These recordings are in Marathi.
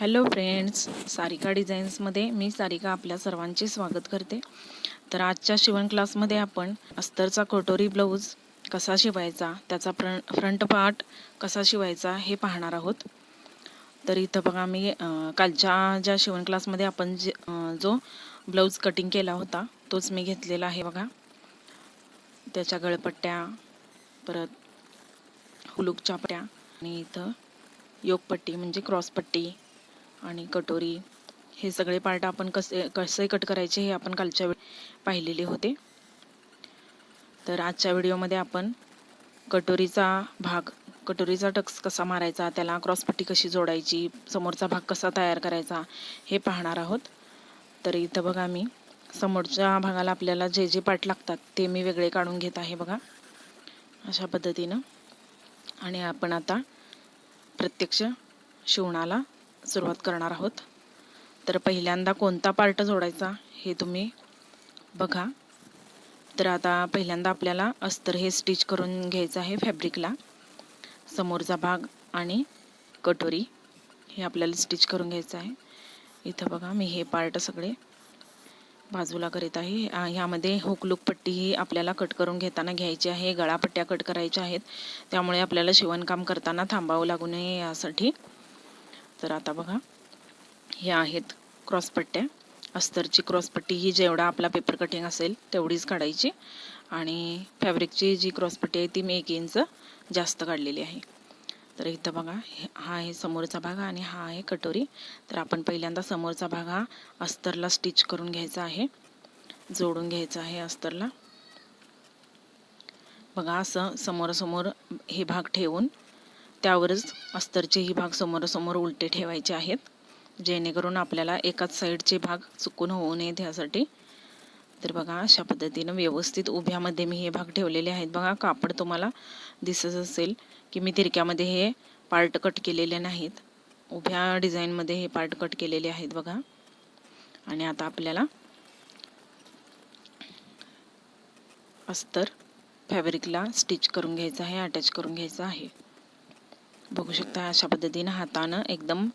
हॅलो फ्रेंड्स सारिका डिझाईन्समध्ये मी सारिका आपल्या सर्वांचे स्वागत करते. तर आजच्या शिवण क्लासमध्ये आपण अस्तरचा कटोरी ब्लाऊज कसा शिवायचा त्याचा फ्र फ्रंट पार्ट कसा शिवायचा हे पाहणार आहोत. तर इथं बघा मी कालच्या ज्या शिवण क्लासमध्ये आपण जे जो ब्लाऊज कटिंग केला होता तोच मी घेतलेला आहे बघा. त्याच्या गळपट्ट्या परत हुलूक चापट्या आणि इथं योगपट्टी म्हणजे क्रॉसपट्टी आणि कटोरी हे सगळे पार्ट आपण कसे कसे कट करायचे हे आपण कालच्या वेळी पाहिलेले होते. तर आजच्या व्हिडिओमध्ये आपण कटोरीचा भाग कटोरीचा टक्स कसा मारायचा त्याला क्रॉसपट्टी कशी जोडायची समोरचा भाग कसा तयार करायचा हे पाहणार आहोत. तर इथं बघा मी समोरच्या भागाला आपल्याला जे जे पार्ट लागतात ते मी वेगळे काढून घेत आहे बघा. अशा पद्धतीनं. आणि आपण आता प्रत्यक्ष शिवणाला सुरुवात करणार आहोत. तर पहिल्यांदा कोणता पार्ट जोडायचा हे तुम्ही बघा. तर आता पहिल्यांदा आपल्याला अस्तर हे स्टिच करून घ्यायचं आहे फॅब्रिकला समोरचा भाग आणि कटोरी हे आपल्याला स्टिच करून घ्यायचं आहे. इथं बघा मी हे पार्ट सगळे बाजूला करीत आहे. ह्यामध्ये हुकलूक पट्टी ही आपल्याला कट करून घेताना घ्यायची आहे. गळापट्ट्या कट करायच्या आहेत. त्यामुळे आपल्याला शिवणकाम करताना थांबावं लागू नये यासाठी. तर आता बघा ह्या आहेत क्रॉसपट्ट्या अस्तरची क्रॉसपट्टी ही जेवढा आपला पेपर कटिंग असेल तेवढीच काढायची. आणि फॅब्रिकची जी क्रॉसपट्टी आहे ती मी एक इंच जास्त काढलेली आहे. तर इथं बघा हे- हा आहे समोरचा भाग आणि हा आहे कटोरी. तर आपण पहिल्यांदा समोरचा भाग हा अस्तरला स्टिच करून घ्यायचा आहे. जोडून घ्यायचा आहे अस्तरला. बघा असं समोरासमोर हे भाग ठेवून त्यावरच अस्तरचे ही भाग समोरासमोर उलटे ठेवायचे आहेत. जेणेकरून आपल्याला एकाच साईडचे भाग चुकून होऊ नयेत ह्यासाठी. तर बघा अशा पद्धतीनं व्यवस्थित उभ्यामध्ये मी हे भाग ठेवलेले आहेत. बघा कापड तुम्हाला दिसत असेल की मी तिरक्यामध्ये हे पार्ट कट केलेले नाहीत. उभ्या डिझाईनमध्ये हे पार्ट कट केलेले आहेत बघा. आणि आता आपल्याला अस्तर फॅब्रिकला स्टिच करून घ्यायचं आहे अटॅच करून घ्यायचं आहे. बघू शकता अशा पद्धतीनं हातानं एकदम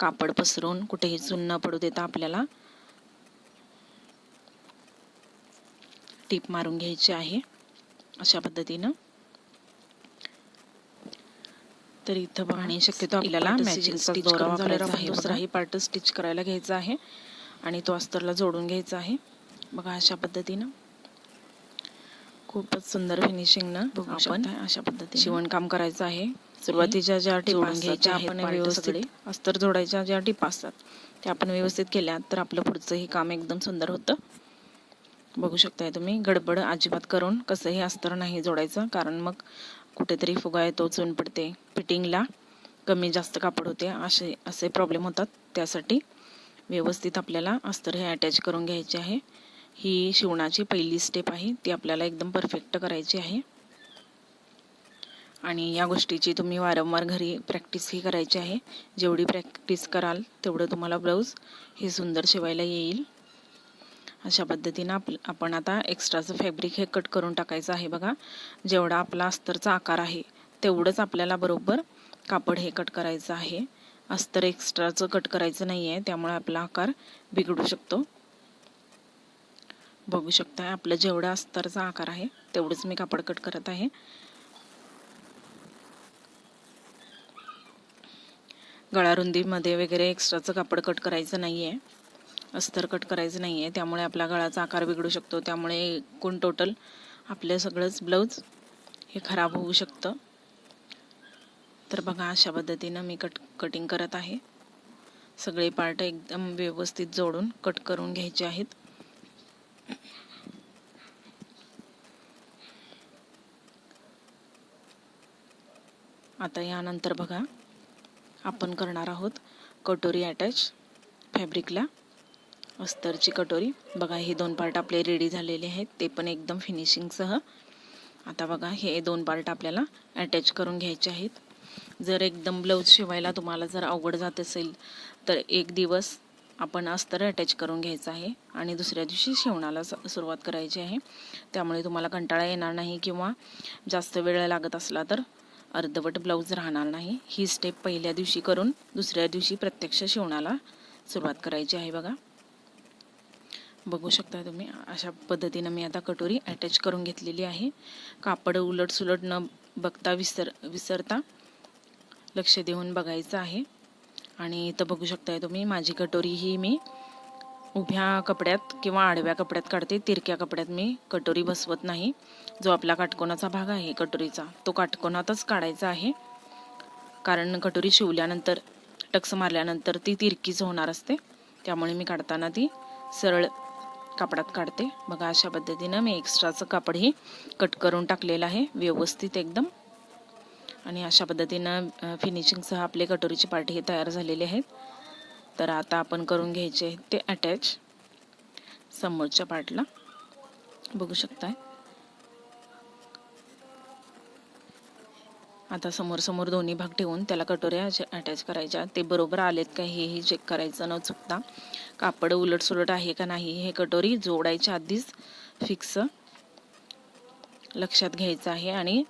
कापड पसरून कुठेही चून न पडू देता आपल्याला टीप मारून घ्यायची आहे. अशा पद्धतीनं. तर इथं आणि शक्यतो आपल्याला मॅचिंग दुसराही पार्ट स्टिच करायला घ्यायचा आहे आणि तो अस्तरला जोडून घ्यायचा आहे. बघा अशा पद्धतीनं. खूपच सुंदर फिनिशिंगनं आपण अशा पद्धतीने. शिवणकाम करायचं आहे. सुरुवातीच्या ज्या टिपा घ्यायच्या आपण व्यवस्थित अस्तर जोडायच्या ज्या टिपा असतात त्या आपण व्यवस्थित केल्या तर आपलं पुढचं हे काम एकदम सुंदर होतं. बघू शकताय तुम्ही गडबड अजिबात करून कसंही अस्तर नाही जोडायचं कारण मग कुठेतरी फुगा येतो चून पडते. फिटिंगला कमी जास्त कापड होते असे असे प्रॉब्लेम होतात. त्यासाठी व्यवस्थित आपल्याला अस्तर हे अटॅच करून घ्यायचे आहे. ही शिवणाची पहिली स्टेप आहे ती आपल्याला एकदम परफेक्ट करायची आहे. आणि या गोष्टीची तुम्ही वारंवार घरी प्रॅक्टिसही करायची आहे. जेवढी प्रॅक्टिस कराल तेवढं तुम्हाला ब्लाऊज हे सुंदर शिवायला येईल. अशा पद्धतीनं आप आपण आता एक्स्ट्राचं फॅब्रिक हे कट करून टाकायचं आहे बघा. जेवढा आपला अस्तरचा आकार आहे तेवढंच आपल्याला बरोबर कापड हे कट करायचं आहे. अस्तर एक्स्ट्राचं कट करायचं नाही आहे त्यामुळे आपला आकार बिघडू शकतो. बघू शकता आपलं जेवढा अस्तरचा आकार आहे तेवढंच मी कापड कट करत आहे. गळारुंदीमध्ये वगैरे एक्स्ट्राचं कापड कट करायचं नाही आहे अस्तर कट करायचं नाही आहे त्यामुळे आपला गळाचा आकार बिघडू शकतो. त्यामुळे एकूण टोटल आपलं सगळंच ब्लाऊज हे खराब होऊ शकतं. तर बघा अशा पद्धतीनं मी कट कटिंग करत आहे. सगळे पार्ट एकदम व्यवस्थित जोडून कट करून घ्यायचे आहेत. आता यानंतर बघा आपण करणार आहोत कटोरी अटॅच फॅब्रिकला अस्तरची कटोरी. बघा हे दोन पार्ट आपले रेडी झालेले आहेत. ते पण एकदम फिनिशिंगसह आता बघा हे दोन पार्ट आपल्याला अटॅच करून घ्यायचे आहेत. जर एकदम ब्लाऊज शिवायला तुम्हाला जर अवघड जात असेल तर एक दिवस आपण अस्तर अटॅच करून घ्यायचं आहे आणि दुसऱ्या दिवशी शिवणाला स सुरुवात करायची आहे. त्यामुळे तुम्हाला कंटाळा येणार नाही किंवा जास्त वेळ लागत असला तर अर्धवट ब्लाऊज राहणार नाही. ही स्टेप पहिल्या दिवशी करून दुसऱ्या दिवशी प्रत्यक्ष शिवणाला सुरुवात करायची आहे बघा. बघू शकता तुम्ही अशा पद्धतीनं मी आता कटोरी अटॅच करून घेतलेली आहे. कापड उलट सुलट न बघता विसर विसरता लक्ष देऊन बघायचं आहे. आणि इथं बघू शकताय तुम्ही माझी कटोरी ही मी उभ्या कपड्यात किंवा आडव्या कपड्यात काढते तिरक्या कपड्यात मी कटोरी बसवत नाही. जो आपला काटकोनाचा भाग आहे कटोरीचा तो काटकोनातच काढायचा आहे. कारण कटोरी शिवल्यानंतर टक्स मारल्यानंतर ती तिरकीच होणार असते. त्यामुळे मी काढताना ती सरळ कापडात काढते. बघा अशा पद्धतीनं मी एक्स्ट्राचं कापडही कट करून टाकलेलं आहे व्यवस्थित एकदम. आणि अशा पद्धतीनं फिनिशिंगसह आपले कटोरीचे पार्ट हे तयार झालेले आहेत. तर आता आपण करून घ्यायचे ते अटॅच समोरच्या पार्टला बघू शकताय. आता समोर समोर दोन्ही भाग ठेवून त्याला कटोऱ्या अटॅच करायच्या ते बरोबर आलेत का हेही चेक करायचं न चुकता. कापड उलटसुलट आहे का नाही हे कटोरी जोडायच्या आधीच फिक्स लक्षात घ्यायचं आहे आणि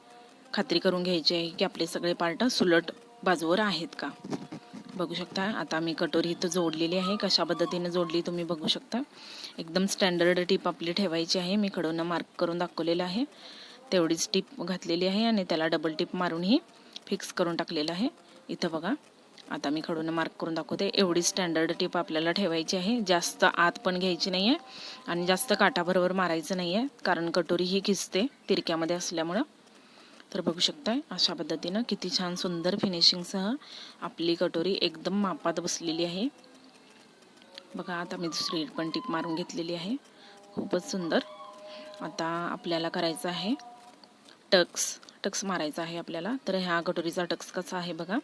खात्री करून घ्यायची आहे की आपले सगळे पार्ट सुलट बाजूवर आहेत का. बघू शकता. आता मी कटोरी इथं जोडलेली आहे. कशा पद्धतीने जोडली तुम्ही बघू शकता. एकदम स्टँडर्ड टीप आपली ठेवायची आहे. मी कडून मार्क करून दाखवलेलं आहे. तेवढीच टीप घातलेली आहे आणि त्याला डबल टीप मारूनही फिक्स करून टाकलेलं आहे. इथं बघा. आता मी खडून मार्क करून दाखवते. एवढी स्टँडर्ड टीप आपल्याला ठेवायची आहे. जास्त आत पण घ्यायची नाही आहे आणि जास्त काठाबरोबर मारायचं नाही आहे कारण कटोरी ही खिचते तिरक्यामध्ये असल्यामुळं. तर बघू शकताय अशा पद्धतीनं किती छान सुंदर फिनिशिंगसह आपली कटोरी एकदम मापात बसलेली आहे. बघा आता मी दुसरी पण टीप मारून घेतलेली आहे. खूपच सुंदर. आता आपल्याला करायचं आहे टक्स. टक्स मारायचा आहे आपल्याला. तर ह्या कटोरीचा टक्स कसा आहे बघा.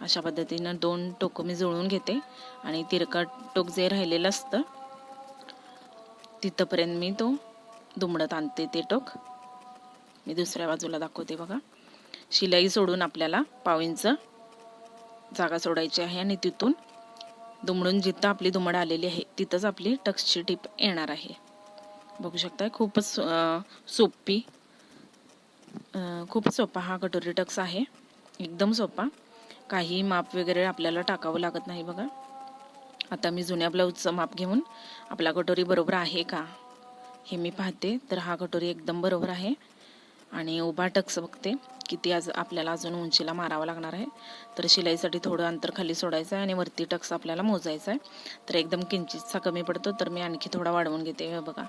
अशा पद्धतीनं दोन टोकं मी जुळवून घेते आणि तिरकट टोक जे राहिलेलं असतं तिथंपर्यंत मी तो दुमडत आणते ते टोक. मी दुसऱ्या बाजूला दाखवते बघा. शिलाई सोडून आपल्याला पाव इंच जागा सोडायची आहे आणि तिथून दुमडून जिथं आपली दुमड आलेली आहे तिथंच आपली टक्सची टीप येणार आहे. बघू शकता खूपच सोपी खूप सोपा हा कटोरी टक्स आहे. एकदम सोपा. काही माप वगैरे आपल्याला टाकावं लागत नाही बघा. आता मी जुन्या ब्लाऊजचं माप घेऊन आपला कटोरी बरोबर आहे का हे मी पाहते. तर हा कटोरी एकदम बरोबर आहे. आणि उभा टक्स बघते किती आज आपल्याला अजून उंचीला मारावं लागणार आहे. तर शिलाईसाठी थोडं अंतर खाली सोडायचं आहे आणि वरती टक्स आपल्याला मोजायचा आहे. तर एकदम किंचितचा कमी पडतो तर मी आणखी थोडा वाढवून घेते. बघा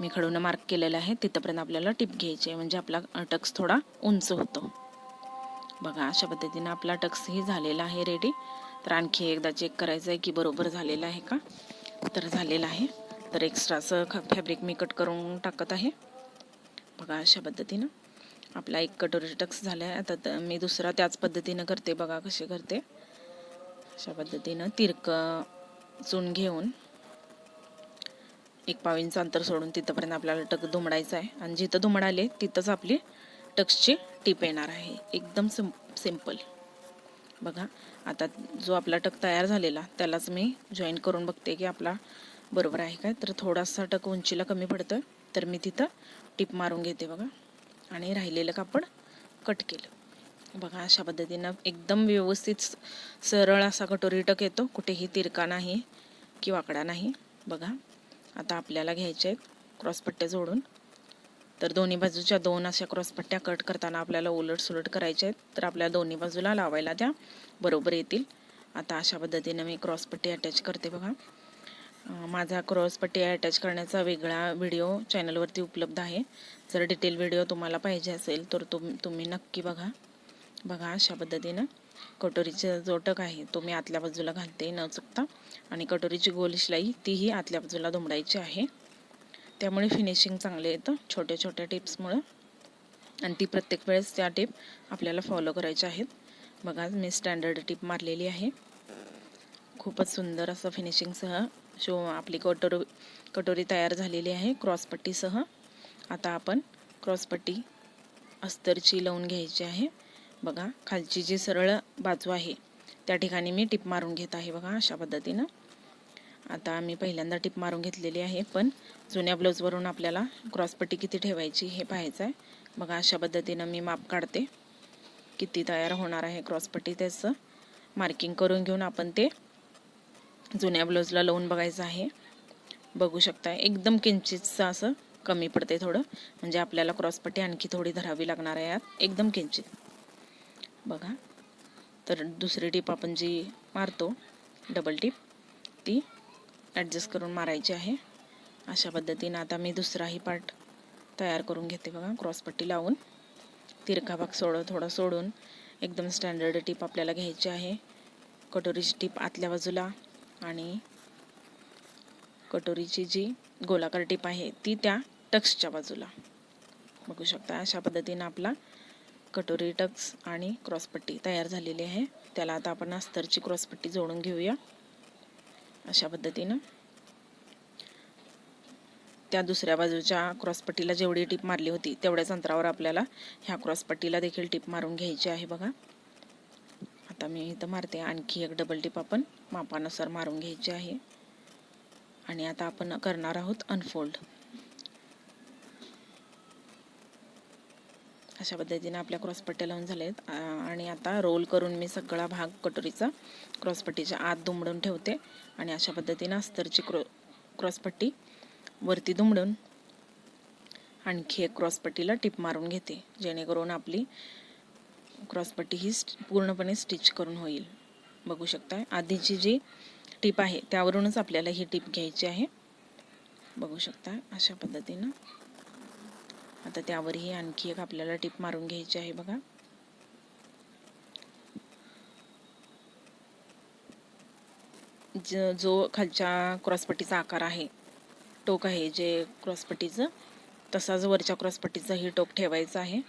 मी खडून मार्क केलेलं आहे. तिथंपर्यंत आपल्याला टिप घ्यायची आहे. म्हणजे आपला टक्स थोडा उंच होतो. बघा अशा पद्धतीनं आपला टक्सही झालेला आहे रेडी तर आणखी एकदा चेक करायचं आहे की बरोबर झालेला आहे का? तर झालेलं आहे. तर एक्स्ट्राचं फॅब्रिक मी कट करून टाकत आहे. बघा अशा पद्धतीनं. आपला एक कटोरी टक्स झाला आहे आता मी दुसरा त्याच पद्धतीनं करते. बघा कसे करते. अशा पद्धतीनं तिरक चून घेऊन एक पावींचं अंतर सोडून तिथंपर्यंत आपल्याला टक दुमडायचं आहे. आणि जिथं दुमडाले तिथंच आपली टक्सची टीप येणार आहे. एकदम सिम सिंपल बघा आता जो आपला टक तयार झालेला त्यालाच मी जॉईन करून बघते की आपला बरोबर आहे काय. तर थोडासा टक उंचीला कमी पडतं तर मी तिथं टिप मारून घेते बघा. आणि राहिलेलं कापड कट केलं. बघा अशा पद्धतीनं एकदम व्यवस्थित सरळ असा कटोरी टक येतो. कुठेही तिरका नाही की वाकडा नाही. बघा आता आपल्याला घ्यायचे आहेत क्रॉसपट्ट्या जोडून. तर दोन्ही बाजूच्या दोन अशा क्रॉसपट्ट्या कट करताना आपल्याला उलट सुलट करायच्या आहेत. तर आपल्या दोन्ही बाजूला लावायला त्या बरोबर येतील. आता अशा पद्धतीनं मी क्रॉसपट्टी अटॅच करते बघा. माझा क्रॉसपट्टी अटॅच करण्याचा वेगळा व्हिडिओ चॅनलवरती उपलब्ध आहे. जर डिटेल व्हिडिओ तुम्हाला पाहिजे असेल तर तुम तुम्ही नक्की बघा. बघा अशा पद्धतीनं. कटोरीचं जो टक आहे तो मी आतल्या बाजूला घालते न चुकता. आणि कटोरीची गोल शिलाई तीही आतल्या बाजूला दुमडायची आहे. त्यामुळे फिनिशिंग चांगले येतं छोट्या छोट्या टिप्समुळं. आणि ती प्रत्येक वेळेस त्या टिप आपल्याला फॉलो करायच्या आहेत. बघा मी स्टँडर्ड टिप मारलेली आहे. खूपच सुंदर असं फिनिशिंगसह शो आपली कटोरी कटोरी तयार झालेली आहे क्रॉसपट्टीसह. आता आपण क्रॉसपट्टी अस्तरची लावून घ्यायची आहे. बघा खालची जी सरळ बाजू आहे त्या ठिकाणी मी टिप मारून घेत आहे बघा अशा पद्धतीनं. आता मी पहिल्यांदा टिप मारून घेतलेली आहे पण जुन्या ब्लाऊजवरून आपल्याला क्रॉसपट्टी किती ठेवायची हे पाहायचं आहे. बघा अशा पद्धतीनं मी माप काढते. किती तयार होणार आहे क्रॉसपट्टी त्याचं. मार्किंग करून घेऊन आपण ते जुन्या ब्लाऊजला लावून बघायचं आहे. बघू शकता एकदम किंचितचं असं कमी पडते थोडं. म्हणजे आपल्याला क्रॉसपट्टी आणखी थोडी धरावी लागणार आहे यात. एकदम किंचित. बघा. तर दुसरी टीप आपण जी मारतो डबल टीप ती ॲडजस्ट करून मारायची आहे. अशा पद्धतीनं आता मी दुसराही पार्ट तयार करून घेते बघा. क्रॉसपट्टी लावून. तिरका भाग सोड थोडा सोडून एकदम स्टँडर्ड टीप आपल्याला घ्यायची आहे. कटोरीची टीप आतल्या बाजूला आणि कटोरीची जी गोलाकार टीप आहे ती त्या टक्सच्या बाजूला. बघू शकता अशा पद्धतीनं आपला कटोरी टक्स आणि क्रॉसपट्टी तयार झालेली आहे. त्याला आता आपण अस्तरची क्रॉसपट्टी जोडून घेऊया. अशा पद्धतीनं. त्या दुसऱ्या बाजूच्या क्रॉसपट्टीला जेवढी टीप मारली होती तेवढ्याच अंतरावर आपल्याला ह्या क्रॉसपट्टीला देखील टीप मारून घ्यायची आहे बघा. आता मी इथं मारते. आणखी एक डबल टीप आपण मापानुसार मारून घ्यायची आहे. आणि आता आपण करणार आहोत अनफोल्ड अशा पद्धतीने आपल्या क्रॉसपट्ट्या लावून झालेत. आणि आता रोल करून मी सगळा भाग कटोरीचा क्रॉसपट्टीच्या आत दुमडून ठेवते. आणि अशा पद्धतीनं अस्तरची क्रॉ क्रॉसपट्टी वरती दुमडून आणखी एक क्रॉसपट्टीला टिप मारून घेते. जेणेकरून आपली क्रॉसपट्टी ही पूर्णपणे स्टिच करून होईल. बघू शकता आधीची जी टीप आहे त्यावरूनच आपल्याला ही टीप घ्यायची आहे. बघू शकता अशा पद्धतीनं. आता त्यावरही आणखी एक आपल्याला टीप मारून घ्यायची आहे बघा. ज जो खालच्या क्रॉसपट्टीचा आकार आहे टोक आहे जे क्रॉसपट्टीचं तसाच वरच्या क्रॉसपट्टीचं ही टोक ठेवायचं आहे.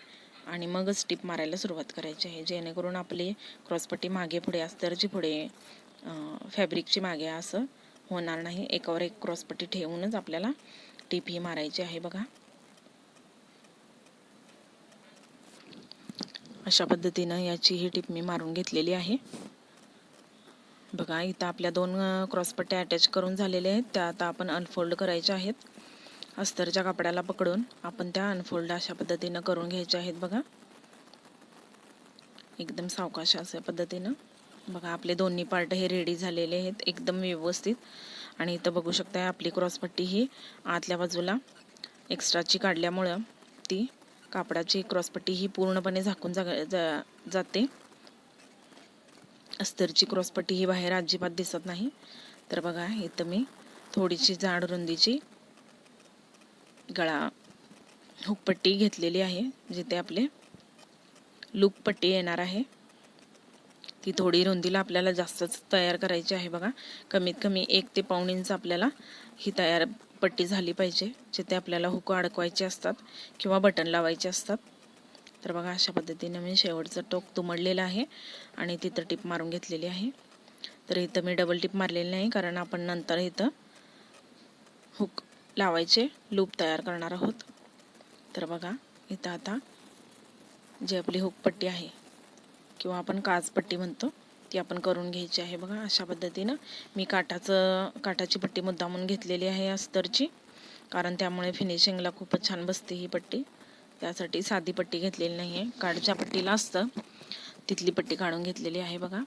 आणि मगच टीप मारायला सुरुवात करायची आहे जेणेकरून आपली क्रॉसपट्टी मागे पुढे अस्तरची पुढे फॅब्रिकची मागे असं होणार नाही. एकावर एक क्रॉसपट्टी ठेवूनच आपल्याला टीप ही मारायची आहे बघा. अशा पद्धतीनं याची ही टीप मी मारून घेतलेली आहे. बघा इथं आपल्या दोन क्रॉसपट्ट्या अटॅच करून झालेल्या आहेत. त्या आता आपण अनफोल्ड करायच्या आहेत. अस्तरच्या कपड्याला पकडून आपण त्या अनफोल्ड अशा पद्धतीनं करून घ्यायच्या आहेत बघा. एकदम सावकाश अशा पद्धतीनं. बघा आपले दोन्ही पार्ट हे रेडी झालेले आहेत एकदम व्यवस्थित. आणि इथं बघू शकता आपली क्रॉसपट्टी ही आतल्या बाजूला एक्स्ट्राची काढल्यामुळं ती कापडाची क्रॉसपट्टी ही पूर्णपणे झाकून जा जा जाते. अस्तरची क्रॉसपट्टी ही बाहेर अजिबात दिसत नाही. तर बघा इथं मी थोडीशी जाड रुंदीची गळा हुकपट्टी घेतलेली आहे जिथे आपले लूपपट्टी येणार आहे. ती थोडी रुंदीला आपल्याला जास्तच तयार करायची आहे बघा. कमीत कमी एक ते पाऊण इंच आपल्याला ही तयार पट्टी झाली पाहिजे जिथे आपल्याला हुक अडकवायचे असतात किंवा बटन लावायचे असतात. तर बघा अशा पद्धतीनं मी शेवटचं टोक तुमडलेलं आहे आणि तिथं टिप मारून घेतलेली आहे. तर इथं मी डबल टिप मारलेली नाही कारण आपण नंतर इथं हुक लावायचे लूप तयार करणार आहोत. तर बघा इथं आता जी आपली हुकपट्टी आहे किंवा आपण काजपट्टी म्हणतो ती आपण करून घ्यायची आहे बघा. अशा पद्धतीनं मी काठाचं काठाची पट्टी मुद्दामून घेतलेली आहे अस्तरची कारण त्यामुळे फिनिशिंगला खूपच छान बसते ही पट्टी. त्यासाठी साधी पट्टी घेतलेली नाही आहे काडच्या पट्टीला असतं. तिथली पट्टी काढून घेतलेली आहे बघा.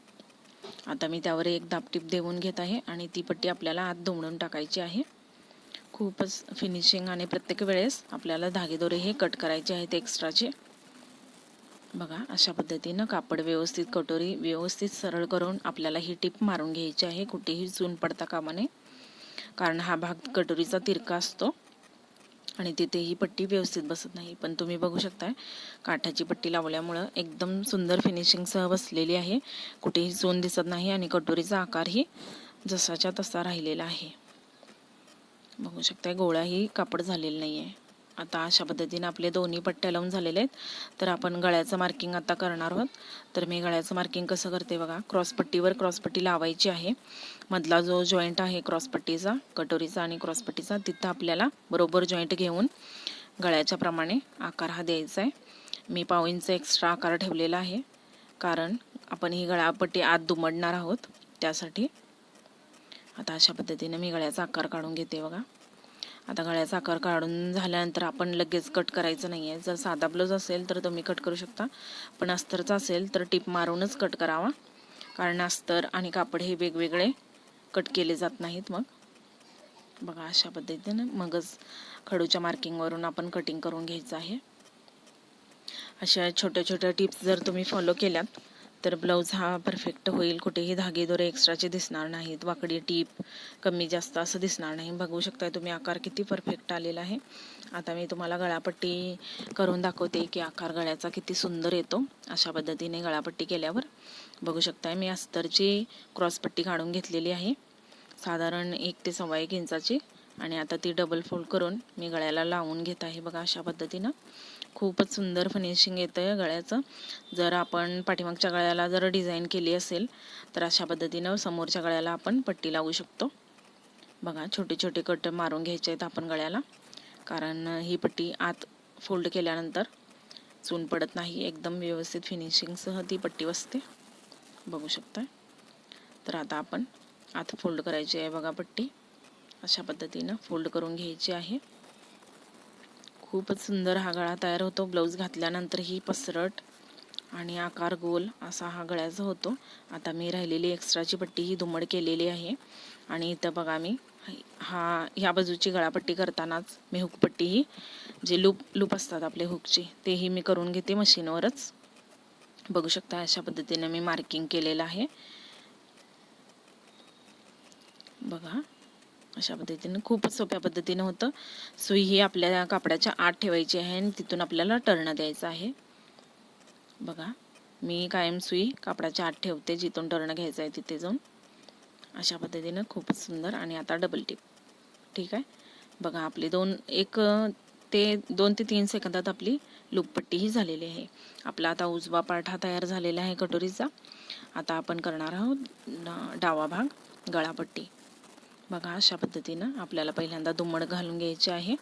आता मी त्यावर एक दापटीप देऊन घेत आहे आणि ती पट्टी आपल्याला आत दुमडून टाकायची आहे. खूपच फिनिशिंग आणि प्रत्येक वेळेस आपल्याला धागेदोरे हे कट करायचे आहेत एक्स्ट्राचे बघा अशा पद्धतीनं कापड व्यवस्थित कटोरी व्यवस्थित सरळ करून आपल्याला ही टिप मारून घ्यायची आहे. कुठेही चून पडता कामा नये. कारण हा भाग कटोरीचा तिरका असतो आणि तिथे ही पट्टी व्यवस्थित बसत नाही. पण तुम्ही बघू शकताय काठाची पट्टी लावल्यामुळं एकदम सुंदर फिनिशिंगसह बसलेली आहे. कुठेही चून दिसत नाही आणि कटोरीचा आकारही जसाच्या तसा राहिलेला आहे. बघू शकताय गोळाही कापड झालेला नाही आहे आता अशा पद्धतीने आपले दोन्ही पट्ट्या लावून झालेले आहेत. तर आपण गळ्याचं मार्किंग आता करणार आहोत. तर मी गळ्याचं मार्किंग कसं करते बघा क्रॉसपट्टीवर क्रॉसपट्टी लावायची आहे. मधला जो जॉईंट आहे क्रॉसपट्टीचा कटोरीचा आणि क्रॉसपट्टीचा तिथं आपल्याला बरोबर जॉईंट घेऊन गळ्याच्या प्रमाणे आकार हा द्यायचा आहे. मी पाव इंच एक्स्ट्रा आकार ठेवलेला आहे. कारण आपण ही गळापट्टी आत दुमडणार आहोत. त्यासाठी आता अशा पद्धतीने मी गळ्याचा आकार काढून घेते बघा. आता गळ्याचा आकार काढून झाल्यानंतर आपण लगेच कट करायचं नाही आहे जर साधा ब्लाऊज असेल तर तुम्ही कट करू शकता. पण अस्तरचा असेल तर टिप मारूनच कट करावा. कारण अस्तर आणि कापड हे वेगवेगळे कट केले जात नाहीत मग. बघा अशा पद्धतीने मगच खडूच्या मार्किंगवरून आपण कटिंग करून घ्यायचं आहे. अशा छोट्या छोट्या टिप्स जर तुम्ही फॉलो केल्यात तर ब्लाऊज हा परफेक्ट होईल. कुठेही धागे दोरे एक्स्ट्राचे दिसणार नाहीत. वाकडी टीप कमी जास्त असं दिसणार नाही. बघू शकताय तुम्ही आकार किती परफेक्ट आलेला आहे. आता मी तुम्हाला गळापट्टी करून दाखवते की आकार गळ्याचा किती सुंदर येतो. अशा पद्धतीने गळापट्टी केल्यावर बघू शकताय मी अस्तरची क्रॉसपट्टी काढून घेतलेली आहे. साधारण एक ते सव्वा एक इंचाची. आणि आता ती डबल फोल्ड करून मी गळ्याला लावून घेत आहे. बघा अशा पद्धतीनं खूपच सुंदर फिनिशिंग येतं आहे गळ्याचं. जर आपण पाठीमागच्या गळ्याला जर डिझाईन केली असेल तर अशा पद्धतीनं समोरच्या गळ्याला आपण पट्टी लावू शकतो. बघा छोटे छोटे कट मारून घ्यायचे आहेत आपण गळ्याला. कारण ही पट्टी आत फोल्ड केल्यानंतर चून पडत नाही. एकदम व्यवस्थित फिनिशिंगसह ती पट्टी बसते. बघू शकता तर आता आपण आत फोल्ड करायची आहे बघा पट्टी. अशा पद्धतीनं फोल्ड करून घ्यायची आहे. खूपच सुंदर हा गळा तयार होतो. ब्लाऊज घातल्यानंतर पसरट आणि आकार गोल असा हा गळ्याचा होतो. आता मी राहिलेली एक्स्ट्राची पट्टी ही दुमड केलेली आहे. आणि इथं बघा मी हा ह्या बाजूची गळापट्टी करतानाच मी हुकपट्टी ही जे लूप लूप असतात आपले हुकचे तेही मी करून घेते मशीनवरच. बघू शकता अशा पद्धतीने मी मार्किंग केलेलं आहे. बघा. अशा पद्धतीनं खूपच सोप्या पद्धतीनं होतं. सुई ही आपल्या कापडाच्या आत ठेवायची आहे आणि तिथून आपल्याला टर्न द्यायचं आहे. बघा मी कायम सुई कापडाच्या आत ठेवते जिथून टर्न घ्यायचं आहे तिथे जाऊन. अशा पद्धतीनं खूपच सुंदर आणि आता डबल टिप ठीक आहे? बघा आपली दोन एक ते दोन ते तीन सेकंदात आपली लूपपट्टी ही झालेली आहे. आपला आता उजवा पार्ट हा तयार झालेला आहे कटोरीचा. आता आपण करणार आहोत डावा भाग गळापट्टी. बघा अशा पद्धतीनं आपल्याला पहिल्यांदा दुमड घालून घ्यायची आहे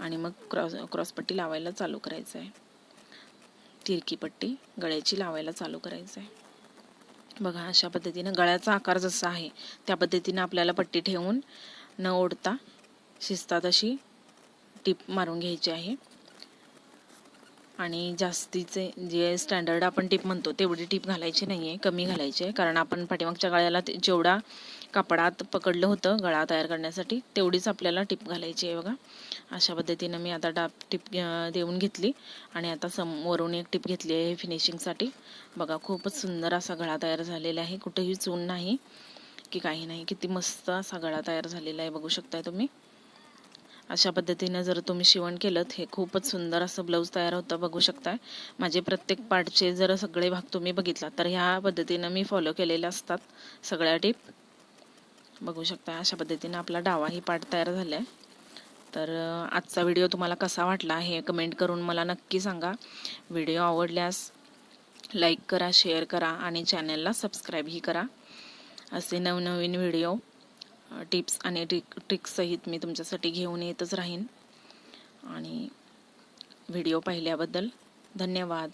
आणि मग क्रॉस क्रॉसपट्टी लावायला चालू करायचं आहे. तिरकी पट्टी गळ्याची लावायला चालू करायचं आहे. बघा अशा पद्धतीनं गळ्याचा आकार जसा आहे त्या पद्धतीनं आपल्याला पट्टी ठेवून न ओढता शिस्तात अशी टीप मारून घ्यायची आहे. आणि जास्तीचे जे स्टँडर्ड आपण टीप म्हणतो तेवढी टीप घालायची नाही आहे कमी घालायची आहे. कारण आपण पाठीमागच्या गळ्याला जेवढा कापडात पकडलं होतं गळा तयार करण्यासाठी तेवढीच आपल्याला टिप घालायची आहे बघा. अशा पद्धतीनं मी आता डाप टिप देऊन घेतली. आणि आता समोरून एक टिप घेतली आहे फिनिशिंगसाठी बघा खूपच सुंदर असा गळा तयार झालेला आहे. कुठेही चून नाही की काही नाही. किती मस्त असा गळा तयार झालेला आहे बघू शकताय तुम्ही. अशा पद्धतीनं जर तुम्ही शिवण केलं हे खूपच सुंदर असं ब्लाऊज तयार होतं बघू शकताय. माझे प्रत्येक पार्टचे जर सगळे भाग तुम्ही बघितला तर ह्या पद्धतीनं मी फॉलो केलेले असतात सगळ्या टीप बघू शकता अशा पद्धतीनं आपला डावाही पार्ट तयार झाला आहे तर आजचा व्हिडिओ तुम्हाला कसा वाटला हे कमेंट करून मला नक्की सांगा. व्हिडिओ आवडल्यास लाईक करा शेअर करा आणि चॅनलला सबस्क्राईबही करा. असे नवनवीन व्हिडिओ टिप्स आणि ट्रिक ट्रिक्ससहित मी तुमच्यासाठी घेऊन येतच राहीन. आणि व्हिडिओ पाहिल्याबद्दल धन्यवाद.